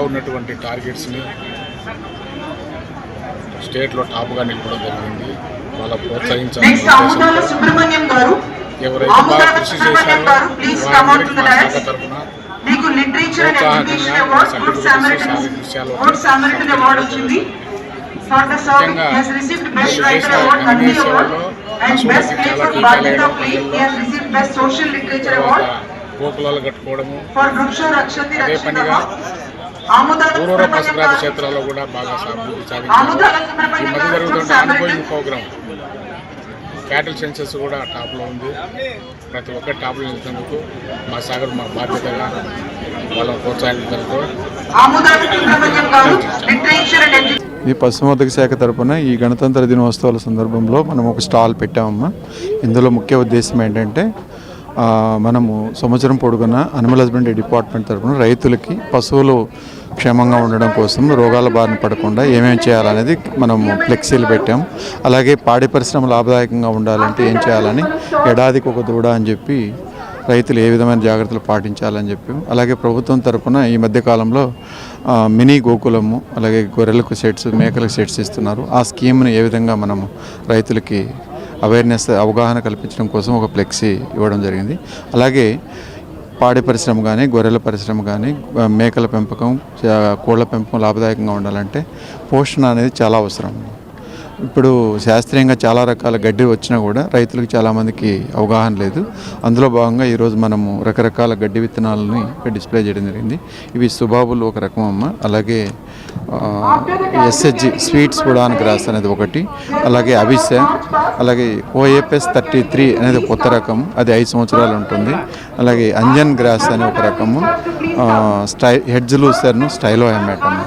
ఉన్నటువంటి టార్గెట్స్ని స్టేట్లో టాప్గా నిలపడం జరిగింది. వాళ్ళ గారు ఎవరైతే బాగా కృషి చేశారో తరఫున గోకులాలు కట్టుకోవడము అదే పనిగా పూర్వ గారు క్షేత్రాల్లో కూడా బాగా అభివృద్ధి సాధించారు. ఈ మధ్య జరుగుతున్న ఆన్గోయింగ్ ప్రోగ్రామ్ క్యాటిల్ సెన్సెస్ కూడా టాప్లో ఉంది. ప్రతి ఒక్కరి టాప్లో నిలిచేందుకు మా సాగర్ మా బాధ్యతగా వాళ్ళని అండ్ ఎడ్యుకేషన్ ఈ పశుసంవర్ధక శాఖ తరపున ఈ గణతంత్ర దినోత్సవాల సందర్భంలో మనం ఒక స్టాల్ పెట్టామమ్మా. ఇందులో ముఖ్య ఉద్దేశం ఏంటంటే మనము సంవత్సరం పొడుగున అనిమల్ హస్బెండరీ డిపార్ట్మెంట్ తరఫున రైతులకి పశువులు క్షేమంగా ఉండడం కోసం రోగాల బారిన పడకుండా ఏమేమి చేయాలనేది మనము ఫ్లెక్సీలు పెట్టాం. అలాగే పాడి పరిశ్రమ లాభదాయకంగా ఉండాలంటే ఏం చేయాలని ఏడాదికి ఒక దూడ అని చెప్పి రైతులు ఏ విధమైన జాగ్రత్తలు పాటించాలని చెప్పి. అలాగే ప్రభుత్వం తరఫున ఈ మధ్య కాలంలో మినీ గోకులము అలాగే గొర్రెలకు సెట్స్ మేకలకు సెట్స్ ఇస్తున్నారు. ఆ స్కీమ్ని ఏ విధంగా మనము రైతులకి అవేర్నెస్ అవగాహన కల్పించడం కోసం ఒక ఫ్లెక్సీ ఇవ్వడం జరిగింది. అలాగే పాడి పరిశ్రమ కానీ గొర్రెల పరిశ్రమ కానీ మేకల పెంపకం కోళ్ళ పెంపకం లాభదాయకంగా ఉండాలంటే పోషణ అనేది చాలా అవసరం. ఇప్పుడు శాస్త్రీయంగా చాలా రకాల గడ్డి వచ్చినా కూడా రైతులకు చాలామందికి అవగాహన లేదు. అందులో భాగంగా ఈరోజు మనము రకరకాల గడ్డి విత్తనాలని డిస్ప్లే చేయడం జరిగింది. ఇవి సుబాబులు ఒక రకం అమ్మ అలాగే ఎస్హెచ్జి స్వీట్స్ బుడాన్ గ్రాస్ అనేది ఒకటి. అలాగే అవిసె అలాగే ఓఏపిఎస్ థర్టీ త్రీ అనేది కొత్త రకం. అది ఐదు సంవత్సరాలు ఉంటుంది. అలాగే అంజన్ గ్రాస్ అనే ఒక రకము. స్టై హెడ్జ్ లూసర్ను స్టైలో అమ్మాటమ్మ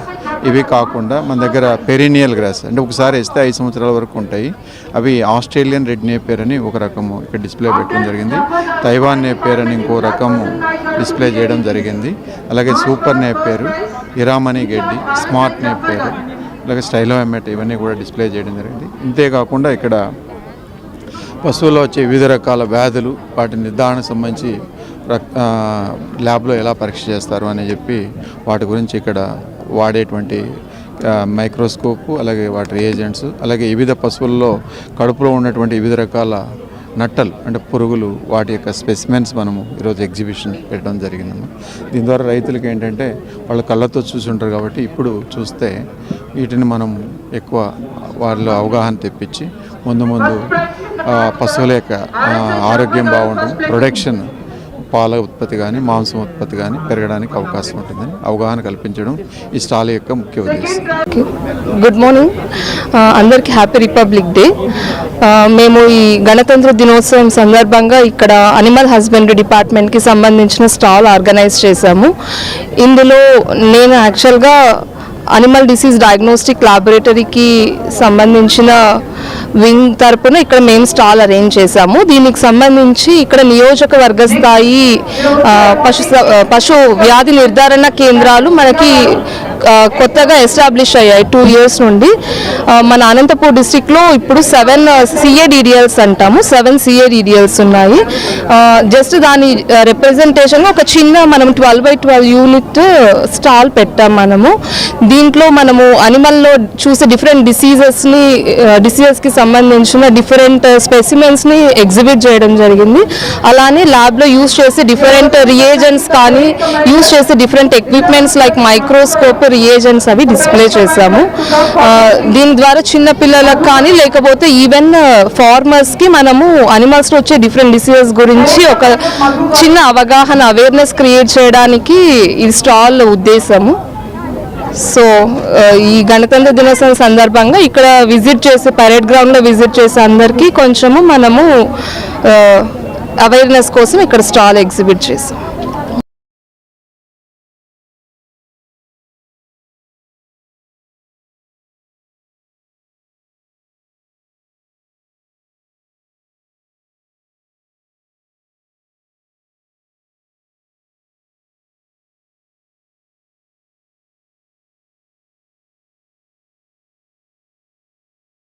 ఇవి కాకుండా మన దగ్గర పెరినియల్ గ్రాస్ అంటే ఒకసారి వేస్తే ఐదు సంవత్సరాల వరకు ఉంటాయి. అవి ఆస్ట్రేలియన్ రెడ్ నేపేర్ అని ఒక రకము ఇక్కడ డిస్ప్లే పెట్టడం జరిగింది. తైవాన్ నేపేర్ అని ఇంకో రకము డిస్ప్లే చేయడం జరిగింది. అలాగే సూపర్ నేపేరు ఇరామణి గడ్డి స్మార్ట్ నేపేరు అలాగే స్టైలో ఎమ్మెట్ ఇవన్నీ కూడా డిస్ప్లే చేయడం జరిగింది. ఇంతేకాకుండా ఇక్కడ పశువుల్లో వచ్చే వివిధ రకాల వ్యాధులు వాటి నిర్ధారణకు సంబంధించి రక్- ల్యాబ్లో ఎలా పరీక్ష చేస్తారు అని చెప్పి వాటి గురించి ఇక్కడ వాడేటువంటి మైక్రోస్కోపు అలాగే వాటి రియేజెంట్స్ అలాగే వివిధ పశువుల్లో కడుపులో ఉన్నటువంటి వివిధ రకాల నట్టలు అంటే పురుగులు వాటి యొక్క స్పెసిమెన్స్ మనము ఈరోజు ఎగ్జిబిషన్ పెట్టడం జరిగిందమ్మా దీని ద్వారా రైతులకి ఏంటంటే వాళ్ళ కళ్ళతో చూసి ఉంటారు కాబట్టి ఇప్పుడు చూస్తే వీటిని మనం ఎక్కువ వారిలో అవగాహన తెప్పించి ముందు ముందు పశువుల యొక్క ఆరోగ్యం బాగుండడం ప్రొడక్షన్ పాల ఉత్పత్తి కానీ మాంసం ఉత్పత్తి కానీ పెరగడానికి అవకాశం ఉంటుందని అవగాహన కల్పించడం ఈ స్టాల్ యొక్క ముఖ్య ఉద్దేశం. గుడ్ మార్నింగ్ uh, అందరికీ హ్యాపీ రిపబ్లిక్ డే మేము ఈ గణతంత్ర దినోత్సవం సందర్భంగా ఇక్కడ అనిమల్ హస్బెండరీ డిపార్ట్మెంట్కి సంబంధించిన స్టాల్ ఆర్గనైజ్ చేశాము. ఇందులో నేను యాక్చువల్గా అనిమల్ డిసీజ్ డయాగ్నోస్టిక్ ల్యాబొరేటరీకి సంబంధించిన వింగ్ తరపున ఇక్కడ మేము స్టాల్ అరేంజ్ చేశాము. దీనికి సంబంధించి ఇక్కడ నియోజకవర్గ స్థాయి పశు స- పశు వ్యాధి నిర్ధారణ కేంద్రాలు మనకి కొత్తగా ఎస్టాబ్లిష్ అయ్యాయి టూ ఇయర్స్ నుండి. మన అనంతపూర్ డిస్టిక్లో ఇప్పుడు సెవెన్ సిఏడిడిఎల్స్ అంటాము. సెవెన్ సిఏడిడిఎల్స్ ఉన్నాయి. జస్ట్ దాని రిప్రజెంటేషన్ ఒక చిన్న మనం twelve by twelve unit stall పెట్టాం మనము. దీంట్లో మనము అనిమల్లో చూసే డిఫరెంట్ డిసీజెస్ని డిసీజెస్కి సంబంధించిన డిఫరెంట్ స్పెసిమెన్స్ని ఎగ్జిబిట్ చేయడం జరిగింది. అలానే ల్యాబ్లో యూస్ చేసే డిఫరెంట్ రియేజెంట్స్ కానీ యూస్ చేసే different equipments like microscope reagents అవి డిస్ప్లే చేశాము. Uh, దీని ద్వారా చిన్న పిల్లలకు కానీ లేకపోతే ఈవెన్ ఫార్మర్స్కి uh, మనము అనిమల్స్లో వచ్చే డిఫరెంట్ డిసీజెస్ గురించి ఒక చిన్న అవగాహన అవేర్నెస్ క్రియేట్ చేయడానికి ఈ స్టాల్ ఉద్దేశము. సో ఈ గణతంత్ర దినోత్సవం సందర్భంగా ఇక్కడ విజిట్ చేసే పరేడ్ గ్రౌండ్లో విజిట్ చేసే అందరికీ కొంచెము మనము అవేర్నెస్ కోసం ఇక్కడ స్టాల్ ఎగ్జిబిట్ చేసాం.